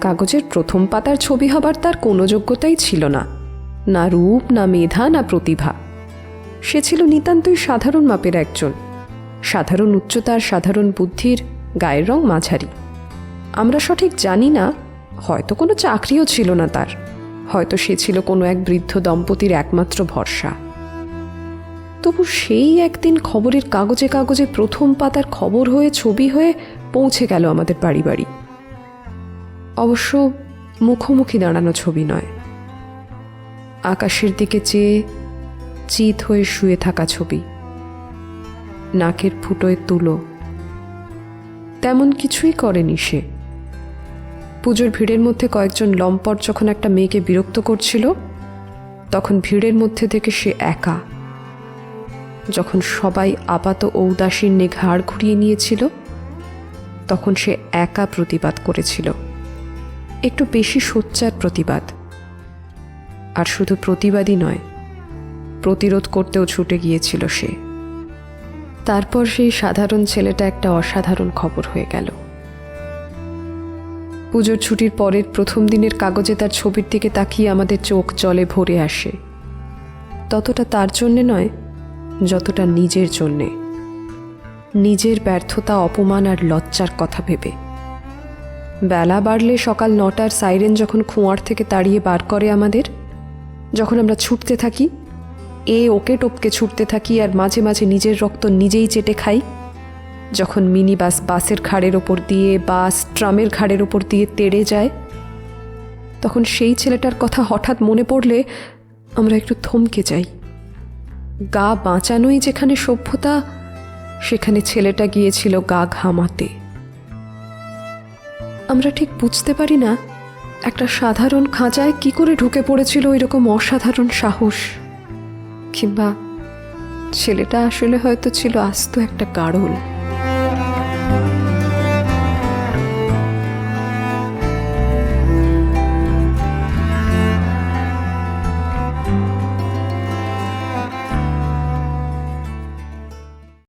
কাগজের প্রথম পাতার ছবি হবার তার কোনো যোগ্যতাই ছিল না। না রূপ, না মেধা, না প্রতিভা। সে ছিল নিতান্তই সাধারণ মাপের একজন। সাধারণ উচ্চতার সাধারণ বুদ্ধির গায়ের রং মাঝারি। আমরা সঠিক জানি না, হয়তো কোনো চাকরিও ছিল না তার। হয়তো সে ছিল কোনো এক বৃদ্ধ দম্পতির একমাত্র ভরসা। তবু সেই একদিন খবরের কাগজে কাগজে প্রথম পাতার খবর হয়ে, ছবি হয়ে পৌঁছে গেল আমাদের বাড়ি বাড়ি অবশ্য মুখোমুখি দাঁড়ানো ছবি নয়। আকাশের দিকে চেয়ে চিত হয়ে শুয়ে থাকা ছবি। নাকের ফুটোয় তুলো। তেমন কিছুই করেনি সে। পুজোর ভিড়ের মধ্যে কয়েকজন লম্পট যখন একটা মেয়েকে বিরক্ত করছিল, তখন ভিড়ের মধ্যে থেকে সে একা। যখন সবাই আপাত ঔদাসীর ঘাড় ঘুরিয়ে নিয়েছিল, তখন সে একা প্রতিবাদ করেছিল। একটু বেশি সোচ্চার প্রতিবাদ। আর শুধু প্রতিবাদই নয়, প্রতিরোধ করতেও ছুটে গিয়েছিল সে। তারপর সেই সাধারণ ছেলেটা একটা অসাধারণ খবর হয়ে গেল। পুজোর ছুটির পরের প্রথম দিনের কাগজে তার ছবির দিকে তাকিয়ে আমাদের চোখ জলে ভরে আসে। ততটা তার জন্যে নয়, যতটা নিজের জন্যে। নিজের ব্যর্থতা, অপমান আর লজ্জার কথা ভেবে। বেলা বাড়লে সকাল নটার সাইরেন যখন খোঁয়ার থেকে তাড়িয়ে বার করে আমাদের, যখন আমরা ছুটতে থাকি, এ ওকে টপকে ছুটতে থাকি আর মাঝে মাঝে নিজের রক্ত নিজেই চেটে খাই। যখন মিনি বাস বাসের ঘাড়ের ওপর দিয়ে বাস ট্রামের ঘাড়ের ওপর দিয়ে তেড়ে যায়, তখন সেই ছেলেটার কথা হঠাৎ মনে পড়লে আমরা একটু থমকে যাই। গা বাঁচানোই যেখানে সভ্যতা, সেখানে ছেলেটা গিয়েছিল গা ঘামাতে। আমরা ঠিক বুঝতে পারি না, একটা সাধারণ খাঁচায় কি করে ঢুকে পড়েছিল এরকম অসাধারণ সাহস। কিংবা ছেলেটা আসলে হয়তো ছিল আস্ত একটা কারণ